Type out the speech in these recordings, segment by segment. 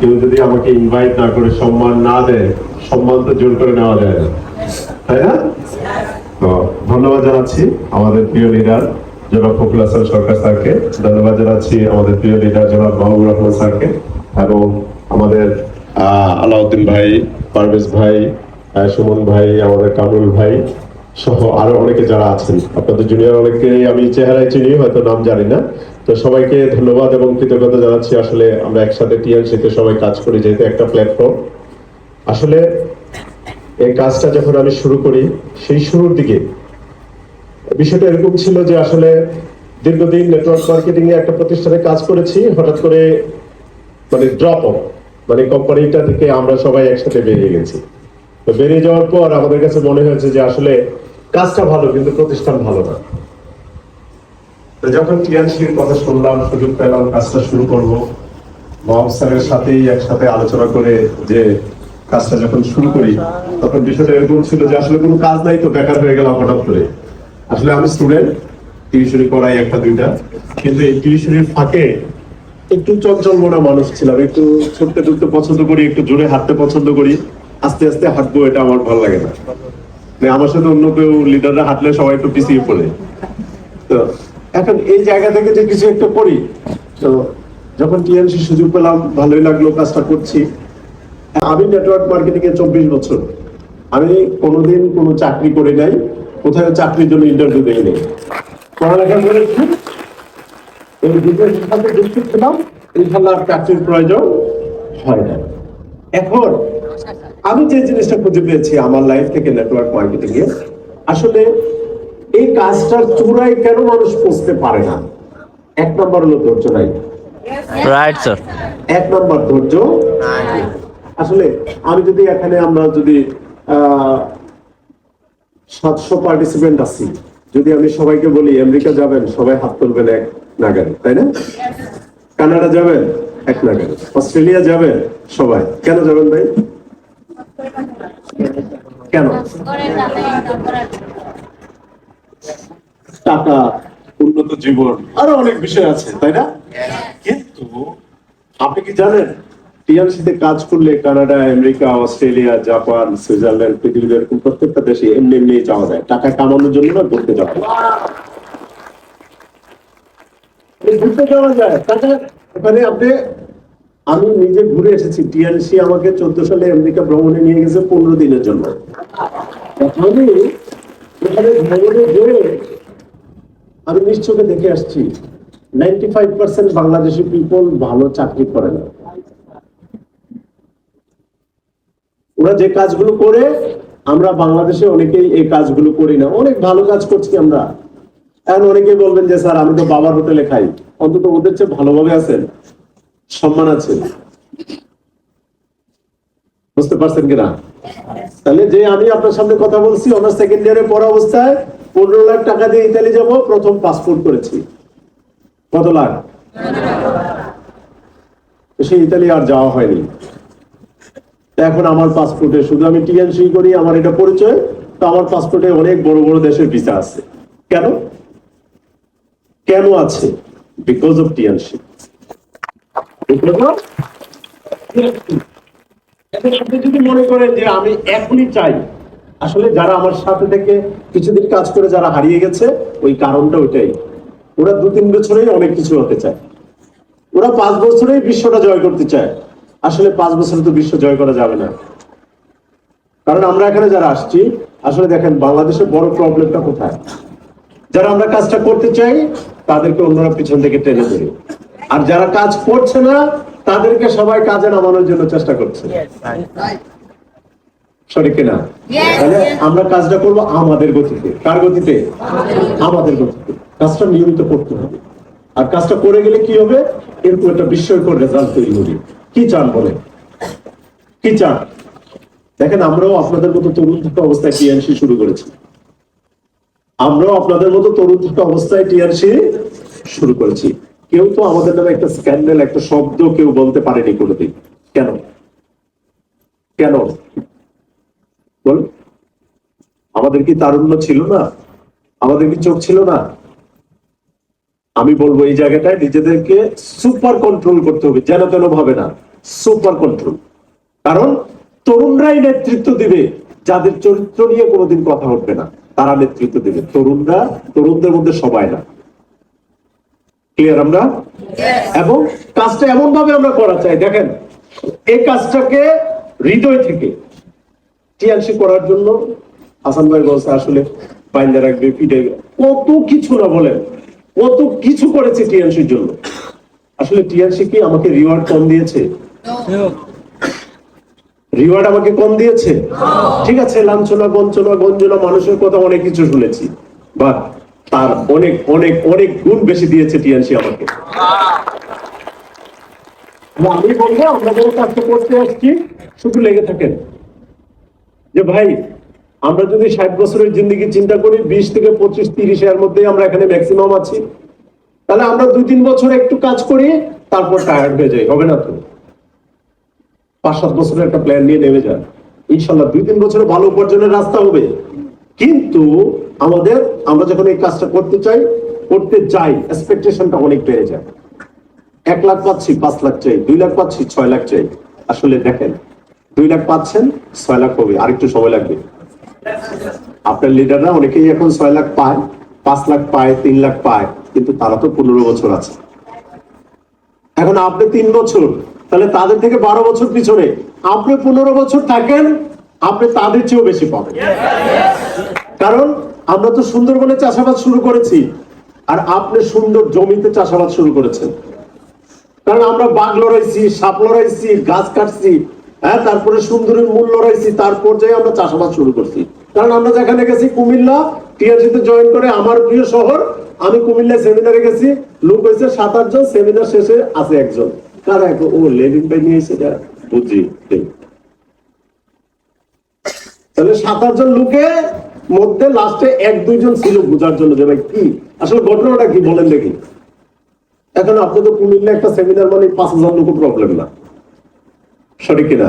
কেউ যদি আমাকে ইনভাইট না করে সম্মান না দেয়, সম্মান তো জোর করে নেওয়া যায় না। তাই না? তো ধন্যবাদ জানাচ্ছি আমাদের প্রিয় লিডার জনাব ফখরুল হাসান সরকার স্যারকে। ধন্যবাদ জানাচ্ছি আমাদের প্রিয় লিডার জনাব মাহবুব রহমান স্যারকে এবং আমাদের আলাউদ্দিন ভাই, পারভেজ ভাই সুমন ভাই, আমাদের কামরুল ভাই সহ আরও অনেকে যারা আছেন। আপনাদের জুনিয়র অনেকে আমি চেহারায় চিনি, হয়তো নাম জানি না। তো সবাইকে ধন্যবাদ এবং কৃতজ্ঞতা জানাচ্ছি। আসলে আমরা একসাথে টিএনসিতে সবাই কাজ করি, যেহেতু একটা প্ল্যাটফর্ম আসলে এই কাজটা যখন আমি শুরু করি, সেই শুরুর দিকে বিষয়টা এরকম ছিল যে আসলে দীর্ঘদিন নেটওয়ার্ক মার্কেটিং এ একটা প্রতিষ্ঠানে কাজ করেছি, হঠাৎ করে মানে ড্রপ অফ মানে কোম্পানিটা থেকে আমরা সবাই একসাথে বেরিয়ে গেছি। তো বেরিয়ে যাওয়ার পর আমাদের কাছে মনে হয়েছে যে আসলে কাজটা ভালো, কিন্তু প্রতিষ্ঠান ভালো না। তো যখন টিএনসির কথা শুনলাম, সুযোগ পেলাম, কাজটা শুরু করব। মহাব স্যারের সাথেই একসাথে আলোচনা করে যে কাজটা যখন শুরু করি, তখন বিষয়টা এরকম ছিল যে আসলে কোনো কাজ নাই তো, বেকার হয়ে গেলাম হঠাৎ করে। আসলে আমি স্টুডেন্ট, টিউশনি করাই একটা দুইটা। কিন্তু এই টিউশনির ফাঁকে একটু চঞ্চল মনা মানুষ ছিলাম, একটু ছুটতে টুটতে পছন্দ করি, একটু জোরে হাঁটতে পছন্দ করি। আস্তে আস্তে হাঁটবো, এটা আমার ভালো লাগে না। মানে আমার সাথে অন্য কেউ লিডাররা হাঁটলে সবাই একটু পিছিয়ে পড়ে। তো এখন এই জায়গা থেকে যে কিছু একটা করি, তো যখন টিএনসি সুযোগ পেলাম, ভালোই লাগল, কাজটা করছি। আমি নেটওয়ার্ক মার্কেটিং এ চব্বিশ বছর। আমি কোনোদিন কোনো চাকরি করে নাই, কোথাও চাকরির জন্য ইন্টারভিউ দেই নাই। পড়ালেখা করেছি। এই বিজনেস সাথে যুক্ত ছিলাম ইনশাল্লাহ চাকরির প্রয়োজন হয় না এখন আমি যে জিনিসটা খুঁজে পেয়েছি আমার লাইফ থেকে নেটওয়ার্ক মার্কেটিং এ, আসলে এই কাজটার চূড়ায় কেন মানুষ পৌঁছতে পারে না? এক নম্বর হলো ধৈর্য নাই রাইট স্যার এক নম্বর ধৈর্য। আসলে আমি যদি এখানে আমরা যদি সাতশো পার্টিসিপেন্ট আছি যদি আমি সবাইকে বলি আমেরিকা যাবেন? সবাই হাত তুলবেন এক নাগারে তাই না? কানাডা যাবেন? এক নাগারে। অস্ট্রেলিয়া যাবেন? সবাই। কেন যাবেন ভাই? কেন? টাকা, উন্নত জীবন, আরও অনেক বিষয় আছে, তাই না? কিন্তু আপনি কি জানেন কাজ করলে Canada, America, Australia, Japan, Switzerland, পৃথিবীর এরকম প্রত্যেকটা দেশে এমনি এমনি যাওয়া যায়। টাকা কামানোর জন্য না ঘুরতে যাওয়া যায়। ঘুরতে যাওয়া যায়। ওখানে আপনি, আমি নিজে ঘুরে এসেছি। টিএনসি আমাকে চোদ্দ সালে আমেরিকা ভ্রমণে নিয়ে গেছে পনেরো দিনের জন্য। ওখানে ভ্রমণে গিয়ে আমি নিশ্চয়ই দেখে আসছি ninety five percent Bangladeshi people ভালো চাকরি করে না। ওরা যে কাজগুলো করে, আমরা বাংলাদেশে অনেকেই এই কাজগুলো করি না। অনেক ভালো কাজ করছি আমরা। এখন অনেকে বলবেন যে, স্যার, আমি তো বাবার হোটেলে খাই। অন্তত ওদের চেয়ে ভালোভাবে আছেন। সম্মান আছে। বুঝতে পারছেন কিনা? তাহলে যে আমি আপনার সামনে কথা বলছি অনার্স সেকেন্ড ইয়ারে পড়া অবস্থায় পনেরো লাখ টাকা দিয়ে ইতালি যাব, প্রথম পাসপোর্ট করেছি। কত লাখ? সেই ইতালি আর যাওয়া হয়নি। এখন আমার পাসপোর্টে শুধু আমি টিএনসি করি, আমার এটা পরিচয়, তো আমার পাসপোর্টে অনেক বড় বড় দেশের ভিসা আছে। কেন? কেন আছে? Because of TNC. যদি মনে করেন যে আমি এখনই চাই আসলে যারা আমার সাথে থেকে কিছুদিন কাজ করে যারা হারিয়ে গেছে, ওই কারণটা ওইটাই। ওরা দু তিন বছরেই অনেক কিছু হতে চায়। ওরা পাঁচ বছরেই বিশ্বটা জয় করতে চায়। আসলে পাঁচ বছরে তো বিশ্ব জয় করা যাবে না। কারণ আমরা এখানে যারা আসছি, আসলে দেখেন বাংলাদেশের বড় প্রবলেমটা কোথায়? যারা আমরা কাজটা করতে চাই, তাদেরকে অন্যরা পিছন থেকে টেনে ধরে। আর যারা কাজ করছে না, তাদেরকে সবাই কাজে নামানোর জন্য চেষ্টা করছে। সঠিক কিনা? তাহলে আমরা কাজটা করব আমাদের গতিতে। কার গতিতে? আমাদের গতিতে। কাজটা নিয়মিত করতে হবে। আর কাজটা করে গেলে কি হবে? এরকম একটা বিস্ময়কর রেজাল্ট তৈরি হবে। কি চান বলেন? কি চান? দেখেন আমরাও আপনাদের মতো তরুণ থাকা অবস্থায় টিএনসি শুরু করেছি। আমরাও আপনাদের মতো তরুণ থাকা অবস্থায় টিআরসি শুরু করেছি। কেউ তো আমাদের নামে একটা স্ক্যান্ডেল একটা শব্দ কেউ বলতে পারেনি কোনোদিন। কেন? কেন? বল আমাদের কি তারুণ্য ছিল না? আমাদের কি চোখ ছিল না? আমি বলব এই জায়গাটায় নিজেদেরকে সুপার কন্ট্রোল করতে হবে যেন তেন ভাবে না সুপার কন্ট্রোল। কারণ তরুণরাই নেতৃত্ব দিবে যাদের চরিত্র নিয়ে কোনোদিন কথা উঠবে না তারা নেতৃত্ব দিবে। তরুণরা তরুণদের মধ্যে সবাই না। ক্লিয়ার আমরা? এবং কাজটা এমন ভাবে আমরা করা চাই দেখেন এই কাজটাকে হৃদয় থেকে টিয়ানসি করার জন্য হাসান ভাই বলছে আসলে বাইন্দা রাখবে, পিঠে কত কিছু না বলেন, কত কিছু করেছে টিয়ানসির জন্য। আসলে টিয়ানসি কি আমাকে রিওয়ার্ড কম দিয়েছে? রিওয়ার্ড আমাকে কম দিয়েছে? ঠিক আছে, লাঞ্ছনা, বঞ্চনা, গঞ্জনা, মানুষের কথা অনেক কিছু শুনেছি। বাট তার অনেক অনেক অনেক গুণ বেশি দিয়েছে টিয়ানসি আমাকে। আমি বলব, আমরা যারা কাজটা করতে আসছি। শুধু লেগে থাকেন। যে ভাই, আমরা যদি ষাট বছরের জিন্দগি চিন্তা করি, বিশ থেকে পঁচিশ, তিরিশ এর মধ্যে আমরা এখানে ম্যাক্সিমাম আছি। তাহলে আমরা দুই তিন বছর একটু কাজ করি, তারপর টায়ার্ড হয়ে যাই, হবে না তো? পাঁচ, সাত বছরের একটা প্ল্যান নিয়ে নেমে যান। ইনশাল্লাহ দুই তিন বছরে ভালো উপার্জনের রাস্তা হবে। কিন্তু আমাদের, আমরা যখন এই কাজটা করতে চাই, করতে যাই এক্সপেকটেশনটা অনেক বেড়ে যায়। এক লাখ পাচ্ছি, পাঁচ লাখ চাই, দুই লাখ পাচ্ছি, ছয় লাখ চাই। আসলে দেখেন দুই লাখ পাচ্ছেন, ছয় লাখ হবে। আরেকটু সময় লাগবে। আপনার লিডাররা অনেকেই এখন ছয় লাখ পায়, পাঁচ লাখ পায়, তিন লাখ পায়, কিন্তু তারা তো পনেরো বছর আছে। এখন আপনি তিন বছর, তাহলে তাদের থেকে বারো বছর পিছনে আপনি পনেরো বছর থাকেন, আপনি তাদের চেয়েও বেশি পাবেন। কারণ আমরা তো সুন্দরবনে চাষাবাদ শুরু করেছি, আর আপনি সুন্দর জমিতে চাষাবাদ শুরু করেছেন। কারণ আমরা বাঘ লড়াইছি, সাপ লড়াইছি, গাছ কাটছি হ্যাঁ তারপরে সুন্দরীর মূল লড়াইছি, তার পর্যায়ে আমরা চাষাবাদ শুরু করছি। কারণ আমরা যেখানে গেছি, কুমিল্লা, টিআরসিতে জয়েন করে আমার প্রিয় শহর, আমি কুমিল্লায় সেমিনারে গেছি। লোক হয়েছে সাত আটজন সেমিনার শেষে আছে একজন। কারা এক ও, লেভিন ভাই নিয়ে এসে যা বুঝি তাহলে সাত আটজন লোকে মধ্যে লাস্টে এক দুইজন ছিল বোঝার জন্য যে, ভাই, কি? আসলে ঘটনাটা কি? বলেন দেখি। এখন আপনি তো কুমিল্লা একটা সেমিনার মানে পাঁচ হাজার লোক প্রবলেম না। সঠিক কিনা?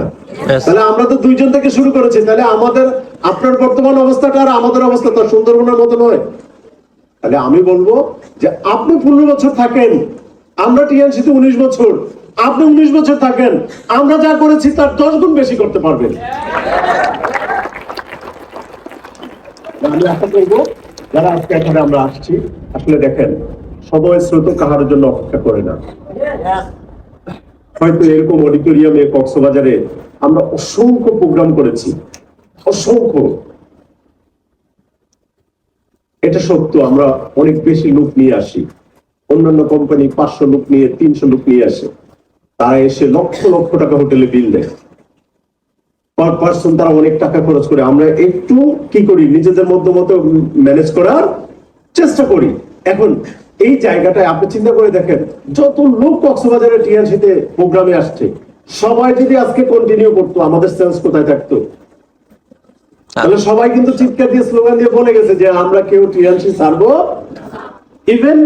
তাহলে আমরা তো দুইজন থেকে শুরু করেছি তাহলে আমাদের আপনার বর্তমান অবস্থাটা আর আমাদের অবস্থা তো সুন্দরবনের মতো নয়। তাহলে আমি বলব যে আপনি পনেরো বছর থাকেন আমরা টিএনসিতে উনিশ বছর আপনি উনিশ বছর থাকেন আমরা যা করেছি তার দশ গুণ বেশি করতে পারবেন। আমি আশা করব যারা আজকে এখানে আমরা আসছি আসলে দেখেন সময় স্রোত কাহার জন্য অপেক্ষা করে না। হয়তো এরকম অডিটোরিয়ামে কক্সবাজারে আমরা অসংখ্য প্রোগ্রাম করেছি। অসংখ্য। এটা সত্য, আমরা অনেক বেশি লোক নিয়ে আসি। অন্যান্য কোম্পানি পাঁচশো লোক নিয়ে, তিনশো লোক নিয়ে আসে। তারা এসে লক্ষ লক্ষ টাকা হোটেলে বিল দেয়। পার পার্সন তারা অনেক টাকা খরচ করে। আমরা একটু কি করি? নিজেদের মধ্যে মতো ম্যানেজ করার চেষ্টা করি। এখন এই জায়গাটায় আপনি চিন্তা করে দেখেন, যত লোক কক্সবাজারে টিএনসিতে প্রোগ্রামে আসছে, সবাই যদি আজকে কন্টিনিউ করতো, আমাদের সেলস কোথায় থাকতো? তাহলে সবাই কিন্তু চিৎকার দিয়ে স্লোগান দিয়ে বলে গেছে যে আমরা কেউ টিএনসি ছাড়বো ইভেন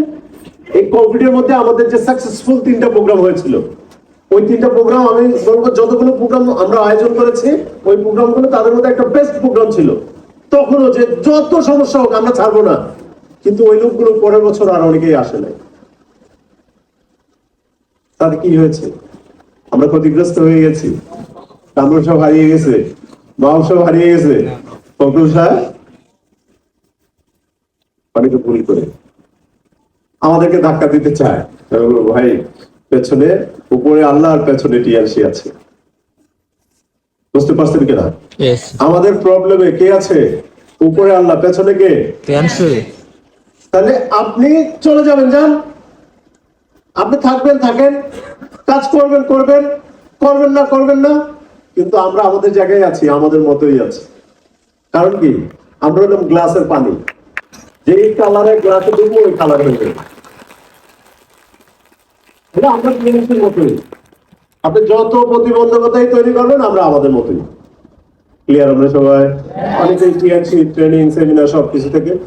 এই কোভিড এর মধ্যে আমাদের যে সাকসেসফুল তিনটা প্রোগ্রাম হয়েছিল, ওই তিনটা প্রোগ্রাম আমি বলব, যতগুলো প্রোগ্রাম আমরা আয়োজন করেছি, ওই প্রোগ্রামগুলো তাদের মধ্যে একটা বেস্ট প্রোগ্রাম ছিল। তখনও যে যত সমস্যা হোক, আমরা ছাড়বো না। কিন্তু ওই লোকগুলো পরের বছর আর অনেকেই আসে নাই। তাতে কি হয়েছে? আমরা ক্ষতিগ্রস্ত হয়ে গেছি। কামরুল সব হারিয়ে গেছে। মাও সব হারিয়ে গেছে। ফখরুল সাহেব? অনেকে ভুল করে। আমাদেরকে ধাক্কা দিতে চায়। ভাই পেছনে উপরে আল্লাহ আর পেছনে টিআরসি আছে। বুঝতে পারছেন কিনা. আমাদের প্রবলেমে কে আছে? উপরে আল্লাহ পেছনে কে. তাহলে আপনি চলে যাবেন যান। আপনি থাকবেন থাকেন। কাজ করবেন করবেন। করবেন না করবেন না। কিন্তু আমরা আমাদের জায়গায় আছি আমাদের মতোই আছি। কারণ কি? আমরা হলাম গ্লাসের পানি। যেই কালারে গ্লাসে ডুববো ওই কালার হয়ে যাবে। আমরা মতোই। আপনি যত প্রতিবন্ধকতাই তৈরি করবেন আমরা আমাদের মতোই। ক্লিয়ার আমরা সবাই? অনেকেই টিআরসি ট্রেনিং সেমিনার সব কিছু থেকে।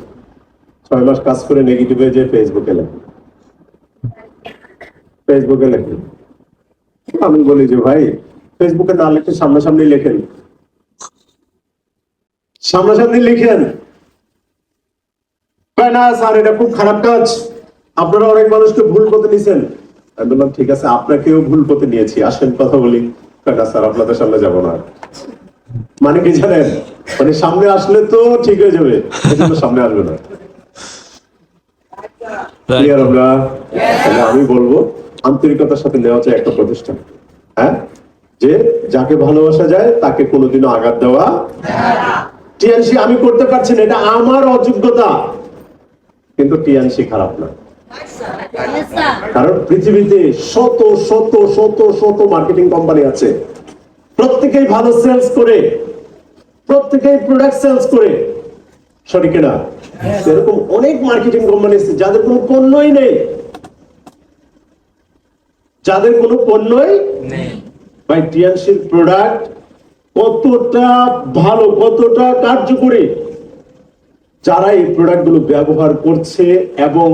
ছয় মাস কাজ করে নেগেটিভ হয়ে যায় ফেসবুকে লেখে। ফেসবুকে লেখে। আমি বলি যে, ভাই ফেসবুকে না লিখে সামনাসামনি লেখেন সামনাসামনি লিখেন। না, স্যার, এটা খুব খারাপ কাজ। আপনারা অনেক মানুষকে ভুল করতে নিছেন। আমি বললাম, ঠিক আছে, আপনাকেও ভুল পথে নিয়েছি। আসেন, কথা বলি। না, স্যার, আপনাদের সামনে যাব না মানে কি জানেন? মানে সামনে আসলে তো ঠিক হয়ে যাবে সামনে আসবে না। আমরা আমি বলব, আন্তরিকতার সাথে নেওয়া যায় একটা প্রতিষ্ঠান। হ্যাঁ? যে যাকে ভালোবাসা যায়, তাকে কোনোদিনও আঘাত দেওয়া টিএনসি আমি করতে পারছি না, এটা আমার অযোগ্যতা। কিন্তু টিএনসি খারাপ না। কারণ পৃথিবীতে শত শত শত শত মার্কেটিং কোম্পানি আছে। প্রত্যেকেই ভালো সেলস করে, প্রত্যেকেই প্রোডাক্ট সেলস করে। সঠিক না? এরকম অনেক মার্কেটিং কোম্পানি আছে যাদের কোনো পণ্যই নেই। যাদের কোনো পণ্যই ভাই টিএনসির প্রোডাক্ট কতটা ভালো কতটা কার্যকরী? যারা এই প্রোডাক্টগুলো ব্যবহার করছে এবং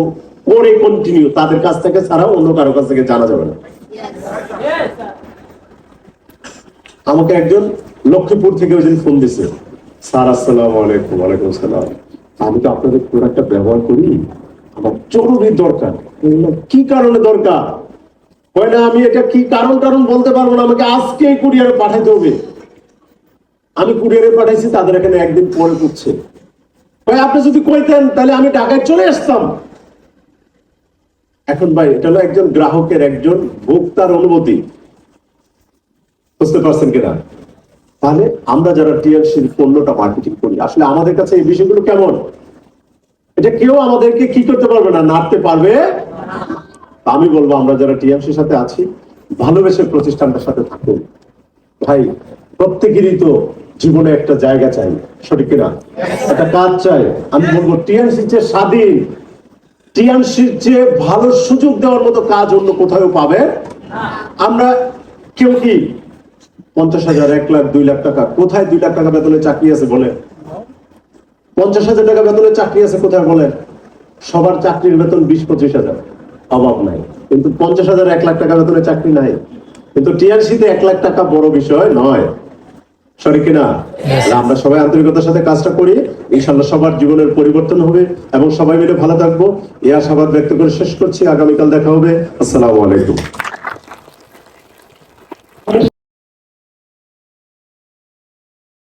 করে কন্টিনিউ তাদের কাছ থেকে ছাড়া অন্য কারও কাছ থেকে জানা যাবে না। আমাকে একজন লক্ষ্মীপুর থেকে ওই ফোন দিছে। স্যার আলাইকুম। ওয়ালাইকুম সালাম। আমি তো আপনাদের প্রোডাক্টটা ব্যবহার করি। আমার জরুরি দরকার। কি কারণে দরকার? হয় না, আমি এটা কি কারণ কারণ বলতে পারব না। আমাকে আজকে হবে। আমি কুরিয়ারে পাঠাইছি, তাদের এখানে একদিন পরে করছে। ভাই, আপনি যদি কইতেন, তাহলে আমি ঢাকায় চলে আসতাম। এখন ভাই, এটা হলো একজন গ্রাহকের একজন ভোক্তার অনুমতি। বুঝতে পারছেন কিনা? তাহলে আমরা যারা টিএলসির পণ্যটা মার্কেটিং করি, আসলে আমাদের কাছে এই বিষয়গুলো কেমন? এটা কেউ আমাদেরকে কি করতে পারবে না, নাড়তে পারবে? আমি বলব, আমরা যারা টিএমসির সাথে আছি, ভালোবেসে প্রতিষ্ঠানটার সাথে থাকুন। ভাই, প্রত্যেকেরই তো জীবনে একটা জায়গা চাই, সঠিক কিনা? একটা কাজ চাই, আমি বলব টিএমসি যে স্বাধীন টিএমসির যে ভালো সুযোগ দেওয়ার মতো কাজ অন্য কোথাও পাবে? আমরা কেউ কি পঞ্চাশ হাজার এক লাখ দুই লাখ টাকা। কোথায় দুই লাখ টাকা বেতনে চাকরি আছে বলে পঞ্চাশ হাজার টাকা বেতনে চাকরি আছে কোথায় বলেন? সবার চাকরির বেতন বিশ পঁচিশ হাজার। অভাব নাই। কিন্তু পঞ্চাশ হাজার এক লাখ টাকা বেতনে চাকরি নাই। কিন্তু টিআরসিতে এক লাখ টাকা বড় বিষয় নয়। সরি কিনা? আমরা সবাই আন্তরিকতার সাথে কাজটা করি। ইনশাল্লাহ সবার জীবনের পরিবর্তন হবে এবং সবাই মিলে ভালো থাকব। এই আশাবাদ ব্যক্ত করে শেষ করছি। আগামীকাল দেখা হবে। আসসালামু আলাইকুম।